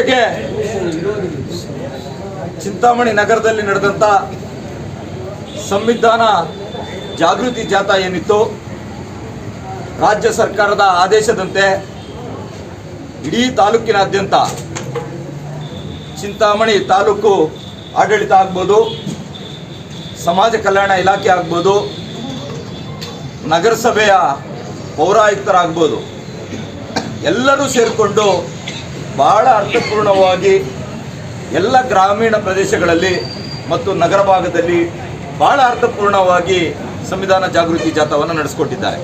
ಇತ್ತೀಚೆಗೆ ಚಿಂತಾಮಣಿ ನಗರದಲ್ಲಿ ನಡೆದಂಥ ಸಂವಿಧಾನ ಜಾಗೃತಿ ಜಾಥಾ ಏನಿತ್ತು, ರಾಜ್ಯ ಸರ್ಕಾರದ ಆದೇಶದಂತೆ ಇಡೀ ತಾಲೂಕಿನಾದ್ಯಂತ ಚಿಂತಾಮಣಿ ತಾಲೂಕು ಆಡಳಿತ ಆಗ್ಬೋದು, ಸಮಾಜ ಕಲ್ಯಾಣ ಇಲಾಖೆ ಆಗ್ಬೋದು, ನಗರಸಭೆಯ ಪೌರಾಯುಕ್ತರಾಗ್ಬೋದು, ಎಲ್ಲರೂ ಸೇರಿಕೊಂಡು ಬಹಳ ಅರ್ಥಪೂರ್ಣವಾಗಿ ಎಲ್ಲ ಗ್ರಾಮೀಣ ಪ್ರದೇಶಗಳಲ್ಲಿ ಮತ್ತು ನಗರ ಭಾಗದಲ್ಲಿ ಬಹಳ ಅರ್ಥಪೂರ್ಣವಾಗಿ ಸಂವಿಧಾನ ಜಾಗೃತಿ ಜಾಥಾವನ್ನು ನಡೆಸ್ಕೊಟ್ಟಿದ್ದಾರೆ.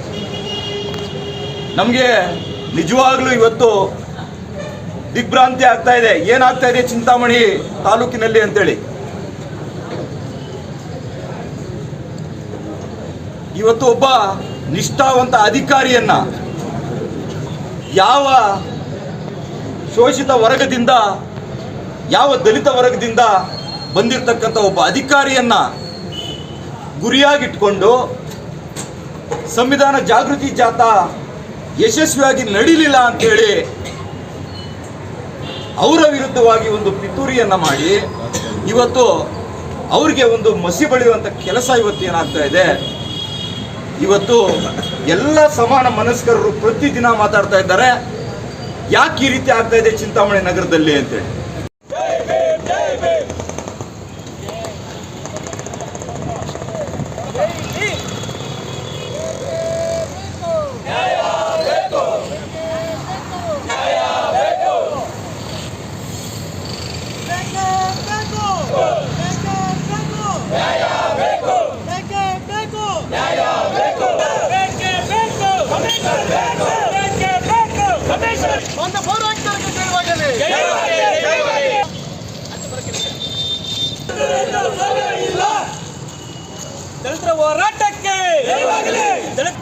ನಮಗೆ ನಿಜವಾಗ್ಲೂ ಇವತ್ತು ದಿಗ್ಭ್ರಾಂತಿ ಆಗ್ತಾ ಇದೆ. ಏನಾಗ್ತಾ ಇದೆ ಚಿಂತಾಮಣಿ ತಾಲೂಕಿನಲ್ಲಿ ಅಂತೇಳಿ. ಇವತ್ತು ಒಬ್ಬ ನಿಷ್ಠಾವಂತ ಅಧಿಕಾರಿಯನ್ನ ಯಾವ ಶೋಷಿತ ವರ್ಗದಿಂದ, ಯಾವ ದಲಿತ ವರ್ಗದಿಂದ ಬಂದಿರತಕ್ಕಂಥ ಒಬ್ಬ ಅಧಿಕಾರಿಯನ್ನ ಗುರಿಯಾಗಿಟ್ಕೊಂಡು ಸಂವಿಧಾನ ಜಾಗೃತಿ ಜಾಥಾ ಯಶಸ್ವಿಯಾಗಿ ನಡೀಲಿಲ್ಲ ಅಂತೇಳಿ ಅವರ ವಿರುದ್ಧವಾಗಿ ಒಂದು ಪಿತೂರಿಯನ್ನ ಮಾಡಿ, ಇವತ್ತು ಅವ್ರಿಗೆ ಒಂದು ಮಸಿ ಬಳಿಯುವಂತ ಕೆಲಸ ಇವತ್ತು ಏನಾಗ್ತಾ ಇದೆ. ಇವತ್ತು ಎಲ್ಲ ಸಮಾನ ಮನಸ್ಕರರು ಪ್ರತಿದಿನ ಮಾತಾಡ್ತಾ ಇದ್ದಾರೆ. ಯಾಕೆ ಈ ರೀತಿ ಆಗ್ತಾ ಇದೆ ಚಿಂತಾಮಣಿ ನಗರದಲ್ಲಿ ಅಂತೇಳಿ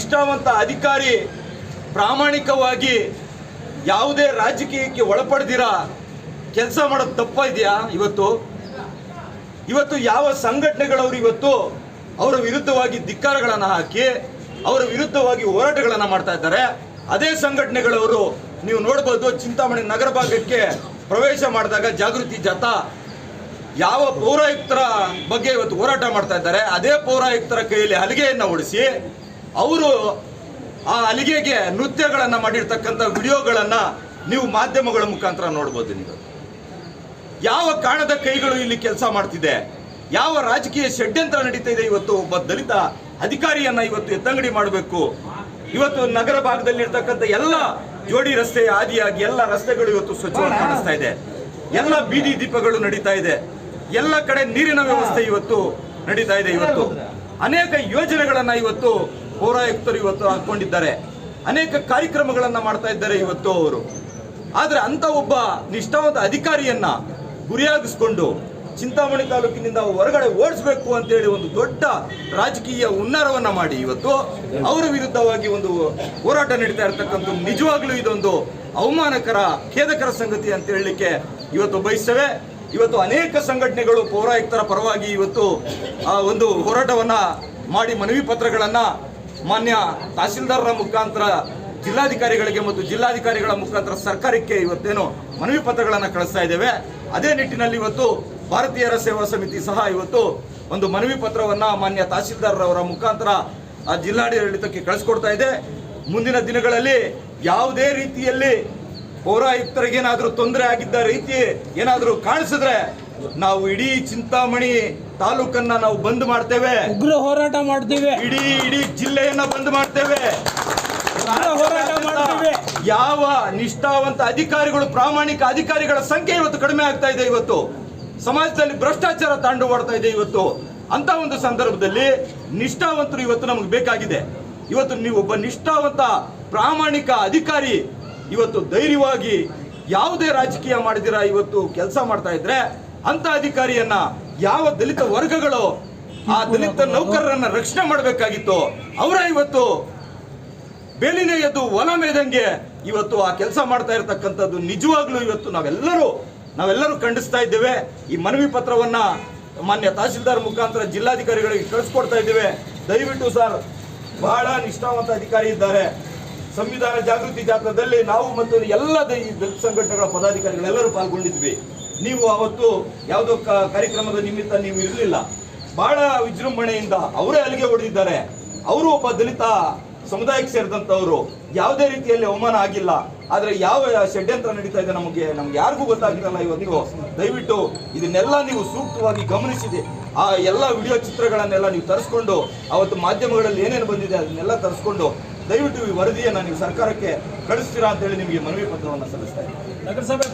ನಿಷ್ಠಾವಂತ ಅಧಿಕಾರಿ ಪ್ರಾಮಾಣಿಕವಾಗಿ ಯಾವುದೇ ರಾಜಕೀಯಕ್ಕೆ ಒಳಪಡ್ದಿರ? ಕೆಲಸ ಮಾಡೋದು ತಪ್ಪ ಇದೆಯಾ ಇವತ್ತು? ಇವತ್ತು ಯಾವ ಸಂಘಟನೆಗಳವರು ಇವತ್ತು ಅವರ ವಿರುದ್ಧವಾಗಿ ಧಿಕ್ಕಾರಗಳನ್ನು ಹಾಕಿ, ಅವರ ವಿರುದ್ಧವಾಗಿ ಹೋರಾಟಗಳನ್ನು ಮಾಡ್ತಾ ಇದ್ದಾರೆ? ಅದೇ ಸಂಘಟನೆಗಳವರು ನೀವು ನೋಡ್ಬೋದು ಚಿಂತಾಮಣಿ ನಗರ ಭಾಗಕ್ಕೆ ಪ್ರವೇಶ ಮಾಡಿದಾಗ ಜಾಗೃತಿ ಜಾಥಾ ಯಾವ ಪೌರಾಯುಕ್ತರ ಬಗ್ಗೆ ಇವತ್ತು ಹೋರಾಟ ಮಾಡ್ತಾ ಇದ್ದಾರೆ, ಅದೇ ಪೌರಾಯುಕ್ತರ ಕೈಯಲ್ಲಿ ಹಲಿಗೆಯನ್ನು ಓಡಿಸಿ ಅವರು ಆ ಅಲಿಗೆಗೆ ನೃತ್ಯಗಳನ್ನು ಮಾಡಿರ್ತಕ್ಕಂಥ ವಿಡಿಯೋಗಳನ್ನು ನೀವು ಮಾಧ್ಯಮಗಳ ಮುಖಾಂತರ ನೋಡ್ಬೋದು ನೀವು. ಯಾವ ಕಾಣದ ಕೈಗಳು ಇಲ್ಲಿ ಕೆಲಸ ಮಾಡ್ತಿದೆ, ಯಾವ ರಾಜಕೀಯ ಷಡ್ಯಂತ್ರ ನಡೀತಾ ಇದೆ ಇವತ್ತು ಒಬ್ಬ ದಲಿತ ಅಧಿಕಾರಿಯನ್ನ ಇವತ್ತು ಎತ್ತಂಗಡಿ ಮಾಡಬೇಕು. ಇವತ್ತು ನಗರ ಭಾಗದಲ್ಲಿ ಇರ್ತಕ್ಕಂಥ ಎಲ್ಲ ಜೋಡಿ ರಸ್ತೆ ಆದಿಯಾಗಿ ಎಲ್ಲ ರಸ್ತೆಗಳು ಇವತ್ತು ಸ್ವಚ್ಛವಾಗಿ ಕಾಣಿಸ್ತಾ ಇದೆ. ಎಲ್ಲ ಬೀದಿ ದೀಪಗಳು ನಡೀತಾ ಇದೆ. ಎಲ್ಲ ಕಡೆ ನೀರಿನ ವ್ಯವಸ್ಥೆ ಇವತ್ತು ನಡೀತಾ ಇದೆ ಇವತ್ತು. ಅನೇಕ ಯೋಜನೆಗಳನ್ನ ಇವತ್ತು ಪೌರಾಯುಕ್ತರು ಇವತ್ತು ಹಾಕೊಂಡಿದ್ದಾರೆ. ಅನೇಕ ಕಾರ್ಯಕ್ರಮಗಳನ್ನು ಮಾಡ್ತಾ ಇದ್ದಾರೆ ಇವತ್ತು ಅವರು. ಆದರೆ ಅಂತ ಒಬ್ಬ ನಿಷ್ಠಾವಂತ ಅಧಿಕಾರಿಯನ್ನ ಗುರಿಯಾಗಿಸ್ಕೊಂಡು ಚಿಂತಾಮಣಿ ತಾಲೂಕಿನಿಂದ ಹೊರಗಡೆ ಓಡಿಸ್ಬೇಕು ಅಂತೇಳಿ ಒಂದು ದೊಡ್ಡ ರಾಜಕೀಯ ಹುನ್ನಾರವನ್ನ ಮಾಡಿ ಇವತ್ತು ಅವರ ವಿರುದ್ಧವಾಗಿ ಒಂದು ಹೋರಾಟ ನಡೀತಾ ಇರತಕ್ಕಂಥ ನಿಜವಾಗ್ಲೂ ಇದೊಂದು ಅವಮಾನಕರ, ಖೇದಕರ ಸಂಗತಿ ಅಂತ ಹೇಳಲಿಕ್ಕೆ ಇವತ್ತು ಬಯಸ್ತೇವೆ. ಇವತ್ತು ಅನೇಕ ಸಂಘಟನೆಗಳು ಪೌರಾಯುಕ್ತರ ಪರವಾಗಿ ಇವತ್ತು ಆ ಒಂದು ಹೋರಾಟವನ್ನ ಮಾಡಿ ಮನವಿ ಪತ್ರಗಳನ್ನ ಮಾನ್ಯ ತಹಸೀಲ್ದಾರರ ಮುಖಾಂತರ ಜಿಲ್ಲಾಧಿಕಾರಿಗಳಿಗೆ ಮತ್ತು ಜಿಲ್ಲಾಧಿಕಾರಿಗಳ ಮುಖಾಂತರ ಸರ್ಕಾರಕ್ಕೆ ಇವತ್ತೇನು ಮನವಿ ಪತ್ರಗಳನ್ನು ಕಳಿಸ್ತಾ ಇದ್ದೇವೆ. ಅದೇ ನಿಟ್ಟಿನಲ್ಲಿ ಇವತ್ತು ಭಾರತೀಯರ ಸೇವಾ ಸಮಿತಿ ಸಹ ಇವತ್ತು ಒಂದು ಮನವಿ ಪತ್ರವನ್ನು ಮಾನ್ಯ ತಹಸೀಲ್ದಾರರವರ ಮುಖಾಂತರ ಆ ಜಿಲ್ಲಾಡಳಿತಕ್ಕೆ ಕಳಿಸ್ಕೊಡ್ತಾ ಇದೆ. ಮುಂದಿನ ದಿನಗಳಲ್ಲಿ ಯಾವುದೇ ರೀತಿಯಲ್ಲಿ ಪೌರಾಯುಕ್ತರಿಗೇನಾದ್ರೂ ತೊಂದರೆ ಆಗಿದ್ದ ರೀತಿ ಏನಾದರೂ ಕಾಣಿಸಿದ್ರೆ ನಾವು ಇಡೀ ಚಿಂತಾಮಣಿ ತಾಲೂಕನ್ನ ನಾವು ಬಂದ್ ಮಾಡ್ತೇವೆ. ಉಗ್ರ ಹೋರಾಟ ಮಾಡ್ತೇವೆ. ಇಡೀ ಇಡೀ ಜಿಲ್ಲೆಯನ್ನ ಬಂದ್ ಮಾಡ್ತೇವೆ. ಹೋರಾಟ ಮಾಡ್ತೇವೆ. ಯಾವ ನಿಷ್ಠಾವಂತ ಅಧಿಕಾರಿಗಳು ಪ್ರಾಮಾಣಿಕ ಅಧಿಕಾರಿಗಳ ಸಂಖ್ಯೆ ಇವತ್ತು ಕಡಿಮೆ ಆಗ್ತಾ ಇದೆ ಇವತ್ತು. ಸಮಾಜದಲ್ಲಿ ಭ್ರಷ್ಟಾಚಾರ ತಾಂಡವಾಡ್ತಾ ಇದೆ ಇವತ್ತು. ಅಂತ ಒಂದು ಸಂದರ್ಭದಲ್ಲಿ ನಿಷ್ಠಾವಂತರು ಇವತ್ತು ನಮಗೆ ಬೇಕಾಗಿದೆ. ಇವತ್ತು ನೀವು ಒಬ್ಬ ನಿಷ್ಠಾವಂತ ಪ್ರಾಮಾಣಿಕ ಅಧಿಕಾರಿ ಇವತ್ತು ಧೈರ್ಯವಾಗಿ ಯಾವುದೇ ರಾಜಕೀಯ ಮಾಡಿದಿರ ಇವತ್ತು ಕೆಲಸ ಮಾಡ್ತಾ ಇದ್ರೆ ಅಂತ ಅಧಿಕಾರಿಯನ್ನ ಯಾವ ದಲಿತ ವರ್ಗಗಳು ಆ ದಲಿತ ನೌಕರರನ್ನ ರಕ್ಷಣೆ ಮಾಡಬೇಕಾಗಿತ್ತು. ಅವರ ಇವತ್ತು ಬೇಲಿನ ಎದ್ದು ಹೊಲ ಮೇದಂಗೆ ಇವತ್ತು ಆ ಕೆಲಸ ಮಾಡ್ತಾ ಇರತಕ್ಕಂಥದ್ದು ನಿಜವಾಗ್ಲೂ ಇವತ್ತು ನಾವೆಲ್ಲರೂ ನಾವೆಲ್ಲರೂ ಖಂಡಿಸ್ತಾ ಇದ್ದೇವೆ. ಈ ಮನವಿ ಪತ್ರವನ್ನ ಮಾನ್ಯ ತಹಸೀಲ್ದಾರ್ ಮುಖಾಂತರ ಜಿಲ್ಲಾಧಿಕಾರಿಗಳಿಗೆ ಕಳಿಸ್ಕೊಡ್ತಾ ಇದ್ದೇವೆ. ದಯವಿಟ್ಟು ಸರ್, ಬಹಳ ನಿಷ್ಠಾವಂತ ಅಧಿಕಾರಿ ಇದ್ದಾರೆ. ಸಂವಿಧಾನ ಜಾಗೃತಿ ಜಾಥಾದಲ್ಲಿ ನಾವು ಮತ್ತು ಎಲ್ಲ ದಲಿತ ಸಂಘಟನೆಗಳ ಪದಾಧಿಕಾರಿಗಳೆಲ್ಲರೂ ಪಾಲ್ಗೊಂಡಿದ್ವಿ. ನೀವು ಅವತ್ತು ಯಾವುದೋ ಕಾರ್ಯಕ್ರಮದ ನಿಮಿತ್ತ ನೀವು ಇರಲಿಲ್ಲ. ಬಹಳ ವಿಜೃಂಭಣೆಯಿಂದ ಅವರೇ ಅಲ್ಲಿಗೆ ಹೊಡೆದಿದ್ದಾರೆ. ಅವರು ಒಬ್ಬ ದಲಿತ ಸಮುದಾಯಕ್ಕೆ ಸೇರಿದಂಥವರು ಯಾವುದೇ ರೀತಿಯಲ್ಲಿ ಅವಮಾನ ಆಗಿಲ್ಲ. ಆದರೆ ಯಾವ ಷಡ್ಯಂತ್ರ ನಡೀತಾ ಇದೆ ನಮಗೆ, ನಮ್ಗೆ ಯಾರಿಗೂ ಗೊತ್ತಾಗಿರಲ್ಲ ಇವತ್ತು. ದಯವಿಟ್ಟು ಇದನ್ನೆಲ್ಲ ನೀವು ಸೂಕ್ತವಾಗಿ ಗಮನಿಸಿದೆ. ಆ ಎಲ್ಲ ವಿಡಿಯೋ ಚಿತ್ರಗಳನ್ನೆಲ್ಲ ನೀವು ತರಿಸ್ಕೊಂಡು, ಅವತ್ತು ಮಾಧ್ಯಮಗಳಲ್ಲಿ ಏನೇನು ಬಂದಿದೆ ಅದನ್ನೆಲ್ಲ ತರಿಸ್ಕೊಂಡು ದಯವಿಟ್ಟು ಈ ವರದಿಯನ್ನು ನೀವು ಸರ್ಕಾರಕ್ಕೆ ಕಳಿಸ್ತೀರಾ ಅಂತ ಹೇಳಿ ನಿಮಗೆ ಮನವಿ ಪತ್ರವನ್ನು ಸಲ್ಲಿಸ್ತಾ ಇದ್ದೀನಿ. ನಗರಸಭೆ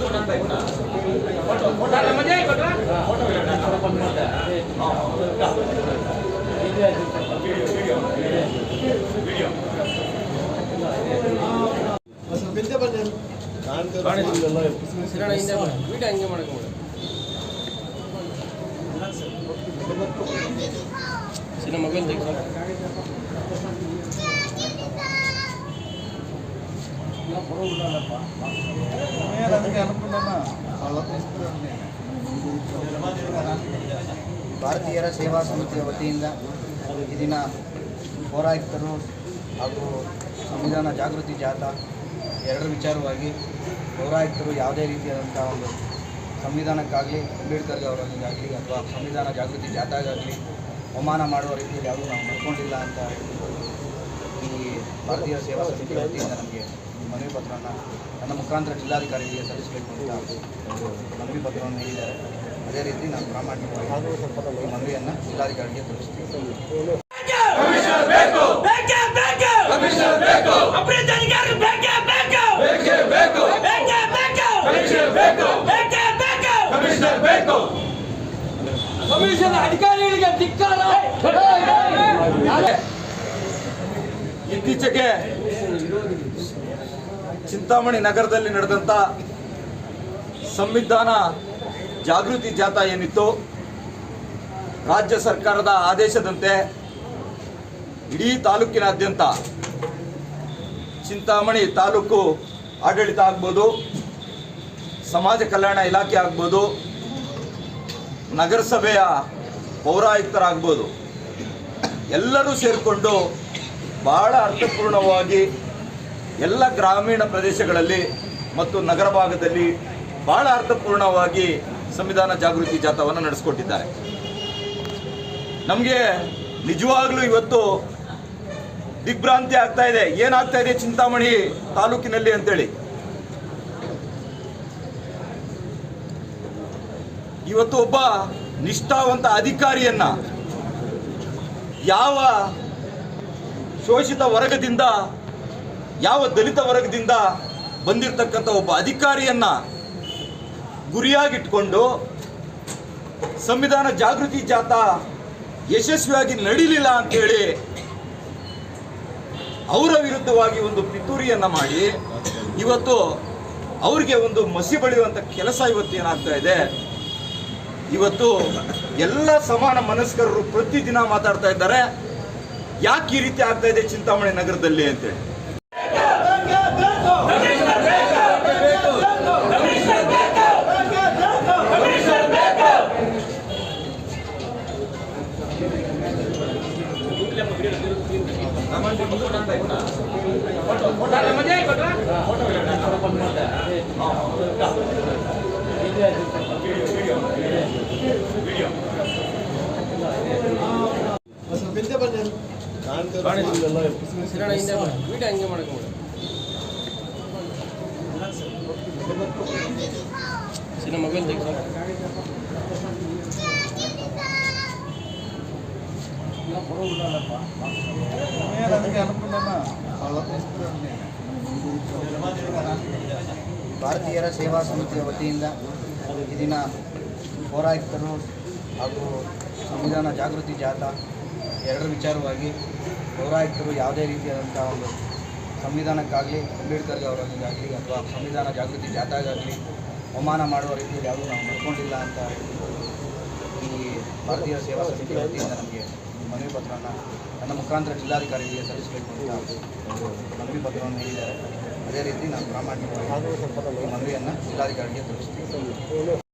ಪೌರಾಯುಕ್ತರಿಗೆ ಭಾರತೀಯರ ಸೇವಾ ಸಮಿತಿಯ ವತಿಯಿಂದ ಈ ದಿನ ಪೌರಾಯುಕ್ತರು ಹಾಗೂ ಸಂವಿಧಾನ ಜಾಗೃತಿ ಜಾಥಾ ಎರಡರ ವಿಚಾರವಾಗಿ ಪೌರಾಯುಕ್ತರು ಯಾವುದೇ ರೀತಿಯಾದಂಥ ಒಂದು ಸಂವಿಧಾನಕ್ಕಾಗಲಿ ಅಂಬೇಡ್ಕರ್ ಅವರಿಗಾಗಲಿ ಅಥವಾ ಸಂವಿಧಾನ ಜಾಗೃತಿ ಜಾಥಾಗಾಗಲಿ ಅವಮಾನ ಮಾಡುವ ರೀತಿಯಲ್ಲಿ ಯಾವುದೂ ನಾವು ನಡ್ಕೊಂಡಿಲ್ಲ ಅಂತ ಈ ಭಾರತೀಯ ಸೇವಾ ಸಮಿತಿಯ ವತಿಯಿಂದ ನಮಗೆ ಮನವಿ ಪತ್ರವನ್ನು ನನ್ನ ಮುಖಾಂತರ ಜಿಲ್ಲಾಧಿಕಾರಿಗಳಿಗೆ ಸಲ್ಲಿಸಬೇಕು ಅಂತ ಒಂದು ಮನವಿ ಪತ್ರವನ್ನು ನೀಡಿದ್ದಾರೆ ಅದೇ ರೀತಿ ನಾನು ಪ್ರಾಮಾಣಿಕವಾಗಿ ಈ ಮನವಿಯನ್ನು ಜಿಲ್ಲಾಧಿಕಾರಿಗೆ ತಿಳಿಸ್ತೀನಿ ಬೇಕೇ ಬೇಕು ಅಪರಾಧ ಅಧಿಕಾರಿ ಬೇಕೇ ಬೇಕು ಬೇಕೇ ಬೇಕು ಬೇಕೇ ಬೇಕು ಕಮಿಷನ್ ಅಧಿಕಾರಿಗಳಿಗೆ ಧಿಕ್ಕಾರ ಇತ್ತೀಚೆಗೆ ಚಿಂತಾಮಣಿ ನಗರದಲ್ಲಿ ನಡೆದಂತ ಸಂವಿಧಾನ ಜಾಗೃತಿ ಜಾಥಾ ಏನಿತ್ತು, ರಾಜ್ಯ ಸರ್ಕಾರದ ಆದೇಶದಂತೆ ಇಡೀ ತಾಲೂಕಿನಾದ್ಯಂತ ಚಿಂತಾಮಣಿ ತಾಲೂಕು ಆಡಳಿತ ಆಗ್ಬೋದು, ಸಮಾಜ ಕಲ್ಯಾಣ ಇಲಾಖೆ ಆಗ್ಬೋದು, ನಗರಸಭೆಯ ಪೌರಾಯುಕ್ತರಾಗ್ಬೋದು. ಎಲ್ಲರೂ ಸೇರಿಕೊಂಡು ಬಹಳ ಅರ್ಥಪೂರ್ಣವಾಗಿ ಎಲ್ಲ ಗ್ರಾಮೀಣ ಪ್ರದೇಶಗಳಲ್ಲಿ ಮತ್ತು ನಗರ ಭಾಗದಲ್ಲಿ ಬಹಳ ಅರ್ಥಪೂರ್ಣವಾಗಿ ಸಂವಿಧಾನ ಜಾಗೃತಿ ಜಾಥಾವನ್ನು ನಡೆಸ್ಕೊಟ್ಟಿದ್ದಾರೆ. ನಮಗೆ ನಿಜವಾಗ್ಲೂ ಇವತ್ತು ದಿಗ್ಭ್ರಾಂತಿ ಆಗ್ತಾ ಇದೆ. ಏನಾಗ್ತಾ ಇದೆ ಚಿಂತಾಮಣಿ ತಾಲೂಕಿನಲ್ಲಿ ಅಂತೇಳಿ. ಇವತ್ತು ಒಬ್ಬ ನಿಷ್ಠಾವಂತ ಅಧಿಕಾರಿಯನ್ನ ಯಾವ ಶೋಷಿತ ವರ್ಗದಿಂದ ಯಾವ ದಲಿತ ವರ್ಗದಿಂದ ಬಂದಿರತಕ್ಕಂಥ ಒಬ್ಬ ಅಧಿಕಾರಿಯನ್ನು ಗುರಿಯಾಗಿಟ್ಕೊಂಡು ಸಂವಿಧಾನ ಜಾಗೃತಿ ಜಾಥಾ ಯಶಸ್ವಿಯಾಗಿ ನಡೀಲಿಲ್ಲ ಅಂತೇಳಿ ಅವರ ವಿರುದ್ಧವಾಗಿ ಒಂದು ಪಿತೂರಿಯನ್ನು ಮಾಡಿ, ಇವತ್ತು ಅವರಿಗೆ ಒಂದು ಮಸಿ ಬಳಿಯುವಂಥ ಕೆಲಸ ಇವತ್ತು ಏನಾಗ್ತಾ ಇದೆ? ಇವತ್ತು ಎಲ್ಲ ಸಮಾನ ಮನಸ್ಕರರು ಪ್ರತಿದಿನ ಮಾತಾಡ್ತಾ ಇದ್ದಾರೆ. ಯಾಕೆ ಈ ರೀತಿ ಆಗ್ತಾ ಇದೆ ಚಿಂತಾಮಣಿ ನಗರದಲ್ಲಿ ಅಂತೇಳಿ. வீட்டை அங்கே மடக்க ಭಾರತೀಯರ ಸೇವಾ ಸಮಿತಿಯ ವತಿಯಿಂದ ಈ ದಿನ ಪೌರಾಯುಕ್ತರು ಹಾಗೂ ಸಂವಿಧಾನ ಜಾಗೃತಿ ಜಾಥಾ ಎರಡರ ವಿಚಾರವಾಗಿ ಪೌರಾಯುಕ್ತರು ಯಾವುದೇ ರೀತಿಯಾದಂಥ ಒಂದು ಸಂವಿಧಾನಕ್ಕಾಗಲಿ ಅಂಬೇಡ್ಕರ್ ಅವರಿಗಾಗಲಿ ಅಥವಾ ಸಂವಿಧಾನ ಜಾಗೃತಿ ಜಾಥಾಗಾಗಲಿ ಅವಮಾನ ಮಾಡುವ ರೀತಿಯಲ್ಲಿ ಯಾವುದೂ ನಾವು ನಡ್ಕೊಂಡಿಲ್ಲ ಅಂತ ಈ ಭಾರತೀಯ ಸೇವಾ ಸಮಿತಿಯ ವತಿಯಿಂದ ನಮಗೆ ಮನವಿ ಪತ್ರವನ್ನು ನನ್ನ ಮುಖಾಂತರ ಜಿಲ್ಲಾಧಿಕಾರಿಗಳಿಗೆ ಸಲ್ಲಿಸಬೇಕು ಅಂತ ಮನವಿ ಪತ್ರವನ್ನು ನೀಡಿದ್ದಾರೆ. ಅದೇ ರೀತಿ ನಾನು ಪ್ರಾಮಾಣಿಕವಾಗಿ ಮನವಿಯನ್ನು ಜಿಲ್ಲಾಧಿಕಾರಿಗೆ ತಿಳಿಸ್ತೀನಿ.